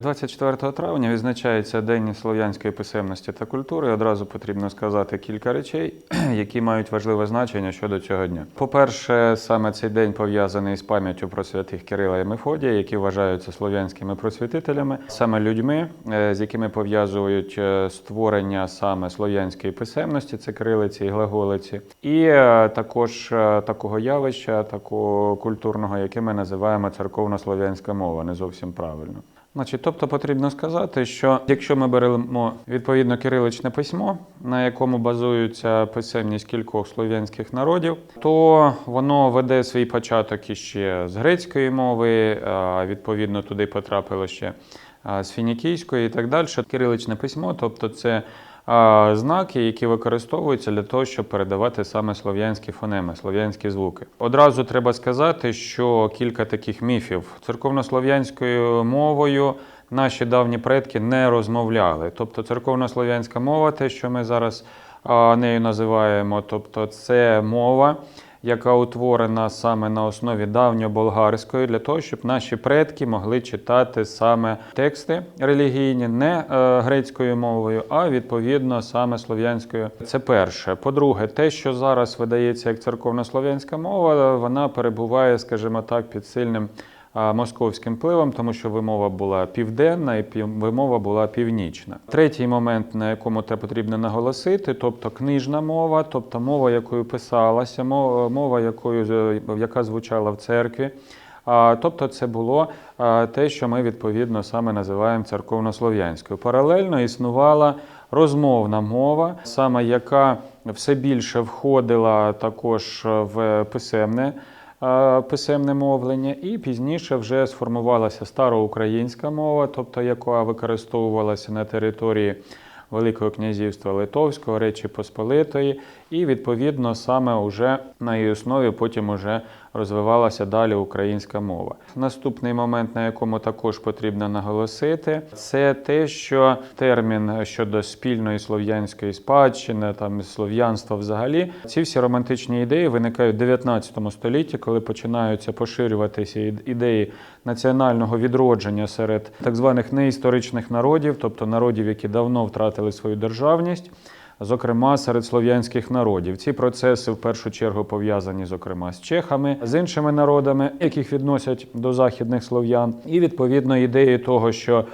24 травня відзначається День слов'янської писемності та культури. Одразу потрібно сказати кілька речей, які мають важливе значення щодо цього дня. По-перше, саме цей день пов'язаний з пам'яттю про святих Кирила і Мефодія, які вважаються слов'янськими просвітителями, саме людьми, е, з якими пов'язують е, створення саме слов'янської писемності, це кирилиці і глаголиці, і е, також такого явища, такого культурного, яке ми називаємо церковно-слов'янська мова, не зовсім правильно. Значить, тобто потрібно сказати, що якщо ми беремо відповідно кириличне письмо, на якому базується писемність кількох слов'янських народів, то воно веде свій початок іще з грецької мови, відповідно туди потрапило ще з фінікійської і так далі. Кириличне письмо, тобто це знаки, які використовуються для того, щоб передавати саме слов'янські фонеми, слов'янські звуки. Одразу треба сказати, що кілька таких міфів церковнослов'янською мовою. Наші давні предки не розмовляли. Тобто церковнослов'янська мова, те, що ми зараз а, нею називаємо, тобто це мова, яка утворена саме на основі давньоболгарської, для того, щоб наші предки могли читати саме тексти релігійні не е, грецькою мовою, а відповідно саме слов'янською. Це перше. По-друге, те, що зараз видається як церковнослов'янська мова, вона перебуває, скажімо так, під сильним московським впливом, тому що вимова була південна і вимова була північна. Третій момент, на якому те потрібно наголосити, тобто книжна мова, тобто мова, якою писалася, мова, якою яка звучала в церкві. Тобто це було те, що ми відповідно саме називаємо церковнослов'янською. Паралельно існувала розмовна мова, саме яка все більше входила також в писемне. Писемне мовлення, і пізніше вже сформувалася староукраїнська мова, тобто яка використовувалася на території Великого князівства Литовського, Речі Посполитої, і відповідно саме уже на її основі потім уже розвивалася далі українська мова. Наступний момент, на якому також потрібно наголосити, це те, що термін щодо спільної слов'янської спадщини, там слов'янства взагалі, ці всі романтичні ідеї виникають в 19 столітті, коли починаються поширюватися ід- ідеї національного відродження серед так званих неісторичних народів, тобто народів, які давно втратили свою державність. Зокрема, серед слов'янських народів ці процеси в першу чергу пов'язані, зокрема, з чехами, з іншими народами, яких відносять до західних слов'ян, і відповідно ідеї того, що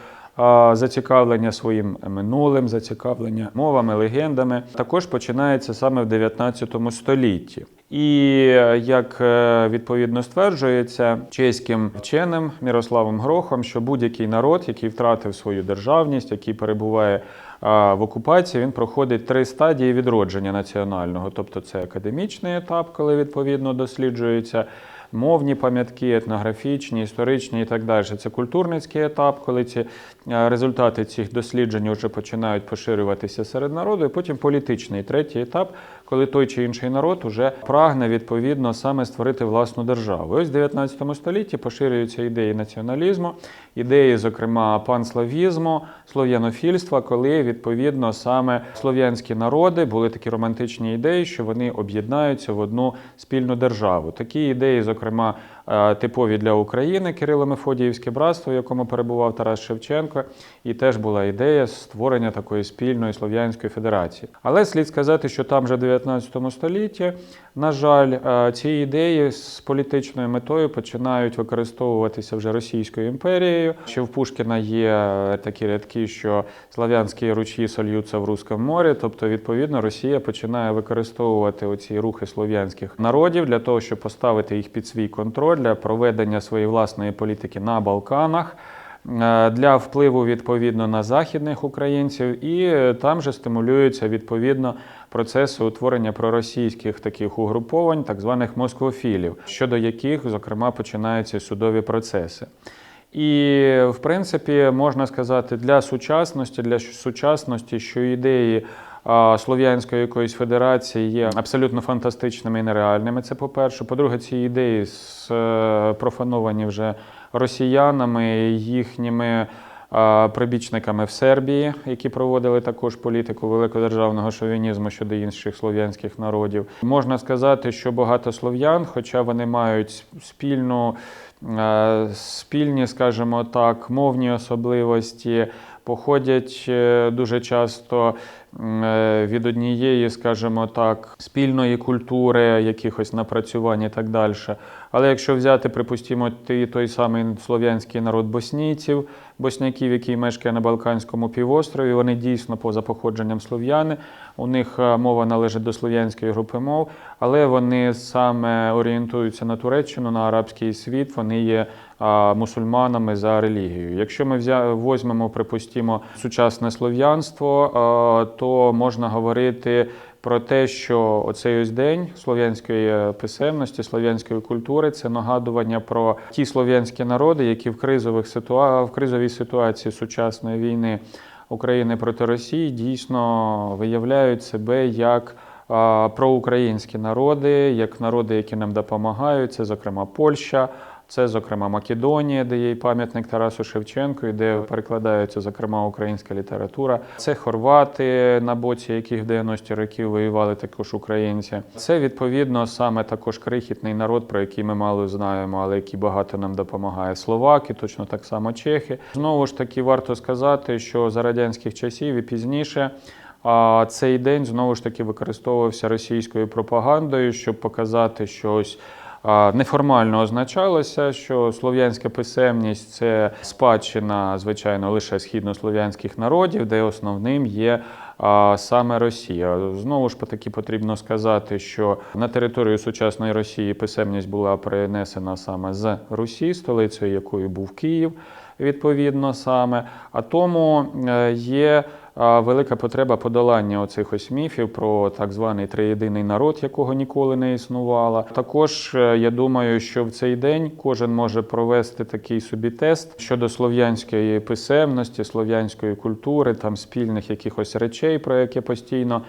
зацікавлення своїм минулим, зацікавлення мовами, легендами також починається саме в 19 столітті. І як е, відповідно стверджується чеським вченим Мірославом Грохом, що будь-який народ, який втратив свою державність, який перебуває в окупації, він проходить три стадії відродження національного. Тобто це академічний етап, коли відповідно досліджуються мовні пам'ятки, етнографічні, історичні і так далі. Це культурницький етап, коли ці результати цих досліджень вже починають поширюватися серед народу. І потім політичний третій етап, коли той чи інший народ уже прагне відповідно саме створити власну державу. І Ось в 19 столітті поширюються ідеї націоналізму, ідеї, зокрема, панславізму, слов'янофільства, коли відповідно саме слов'янські народи були такі романтичні ідеї, що вони об'єднаються в одну спільну державу. Такі ідеї, зокрема, типові для України Кирило-Мефодіївське братство, в якому перебував Тарас Шевченко, і теж була ідея створення такої спільної слов'янської федерації. Але слід сказати, що там вже в 19 столітті, на жаль, е, ці ідеї з політичною метою починають використовуватися вже Російською імперією. Ще в Пушкіна є е, такі рядки, що слав'янські ручі сольються в Русском морі. Тобто, відповідно, Росія починає використовувати оці рухи слов'янських народів для того, щоб поставити їх під свій контроль для проведення своєї власної політики на Балканах. е, Для впливу відповідно на західних українців, і е, там же стимулюються відповідно процеси утворення проросійських таких угруповань, так званих москвофілів, щодо яких, зокрема, починаються судові процеси. І, в принципі, можна сказати, для сучасності, для сучасності, що ідеї Слов'янської якоїсь федерації є абсолютно фантастичними і нереальними. Це по-перше. По-друге, ці ідеї спрофановані вже росіянами, їхніми прибічниками в Сербії, які проводили також політику великодержавного шовінізму щодо інших слов'янських народів. Можна сказати, що багато слов'ян, хоча вони мають спільну е, спільні, скажімо так, мовні особливості, походять е, дуже часто е, від однієї, скажімо так, спільної культури, якихось напрацювань і так далі. Але якщо взяти, припустимо, той, той самий слов'янський народ боснійців, босняків, який мешкає на Балканському півострові, вони дійсно поза походженням слов'яни. У них е, мова належить до слов'янської групи мов, але вони саме орієнтуються на Туреччину, на арабський світ. Вони є мусульманами за релігією. Якщо ми візьмемо, припустимо, сучасне слов'янство, то можна говорити про те, що оцей ось день слов'янської писемності, слов'янської культури це нагадування про ті слов'янські народи, які в кризових ситуа... в кризовій ситуації сучасної війни України проти Росії дійсно виявляють себе як проукраїнські народи, як народи, які нам допомагають. Це, зокрема, Польща. Це, зокрема, Македонія, де є пам'ятник Тарасу Шевченку, і де перекладається, зокрема, українська література. Це хорвати, на боці яких в 90-ті років воювали також українці. Це відповідно саме також крихітний народ, про який ми мало знаємо, але який багато нам допомагає. Словаки, точно так само чехи. Знову ж таки, варто сказати, що за радянських часів і пізніше. А цей день знову ж таки використовувався російською пропагандою, щоб показати, що ось неформально означалося, що слов'янська писемність це спадщина, звичайно, лише східнослов'янських народів, де основним є саме Росія. Знову ж таки потрібно сказати, що на територію сучасної Росії писемність була перенесена саме з Русі, столицею якої був Київ, відповідно саме. А тому е, є велика потреба подолання оцих ось міфів про так званий триєдиний народ, якого ніколи не існувало. Також е, я думаю, що в цей день кожен може провести такий собі тест щодо слов'янської писемності, слов'янської культури, там спільних якихось речей, про які постійно.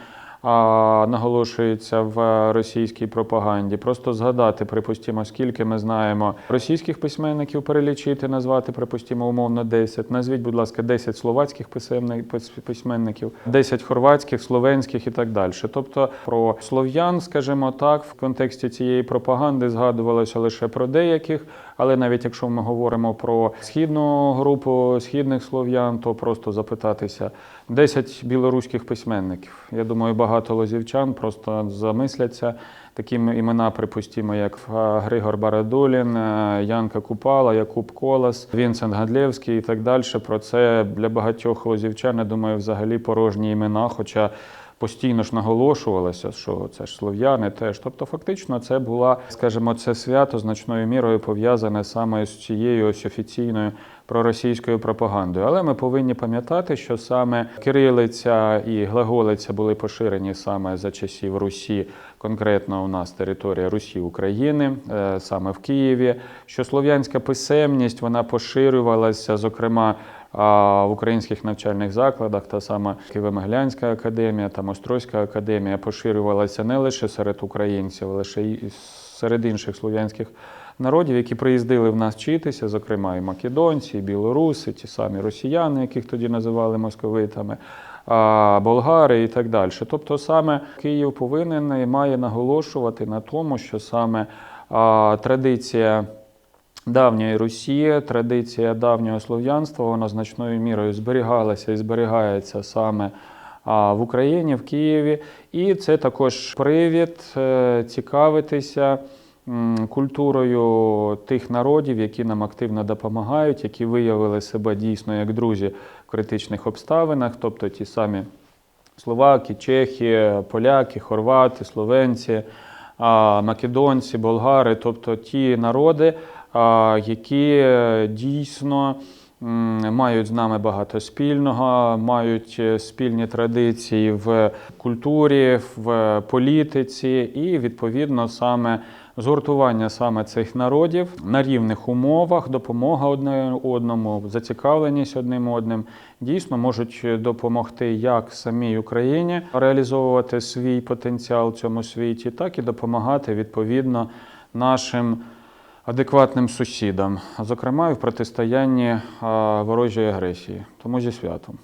Наголошується в російській пропаганді. Просто згадати, припустимо, скільки ми знаємо російських письменників перелічити, назвати, припустимо, умовно 10. Назвіть, будь ласка, 10 словацьких письменників, 10 хорватських, словенських і так далі. Тобто про слов'ян, скажімо так, в контексті цієї пропаганди згадувалося лише про деяких. Але навіть якщо ми говоримо про східну групу східних слов'ян, то просто запитатися 10 білоруських письменників. Я думаю, багато лозівчан просто замисляться. Такі імена, припустимо, як Григор Барадулін, Янка Купала, Якуб Колас, Вінсент Гадлєвський і так далі. Про це для багатьох лозівчан, я думаю, взагалі порожні імена. Хоча постійно ж наголошувалося, що це ж слов'яни теж. Тобто, фактично, це була, скажімо, це свято значною мірою пов'язане саме з цією ось офіційною проросійською пропагандою. Але ми повинні пам'ятати, що саме кирилиця і глаголиця були поширені саме за часів Русі, конкретно у нас територія Русі України, е, саме в Києві. Що слов'янська писемність вона поширювалася, зокрема. А в українських навчальних закладах та сама Києво-Могилянська академія та Острозька академія поширювалася не лише серед українців, лише й серед інших слов'янських народів, які приїздили в нас вчитися, зокрема і македонці, і білоруси, ті самі росіяни, яких тоді називали московитами, болгари і так далі. Тобто, саме Київ повинен і має наголошувати на тому, що саме традиція. Давньої Русі, традиція давнього слов'янства, вона значною мірою зберігалася і зберігається саме в Україні, в Києві. І це також привід е, цікавитися культурою тих народів, які нам активно допомагають, які виявили себе дійсно як друзі в критичних обставинах, тобто ті самі словаки, чехи, поляки, хорвати, словенці, македонці, болгари, тобто ті народи, які е, дійсно мають з нами багато спільного, мають е, спільні традиції в культурі, в політиці, і відповідно саме згуртування саме цих народів на рівних умовах, допомога одне одному, зацікавленість одним одним дійсно можуть допомогти як самій Україні реалізовувати свій потенціал в цьому світі, так і допомагати відповідно нашим адекватним сусідам, зокрема і в протистоянні ворожій агресії. Тому зі святом.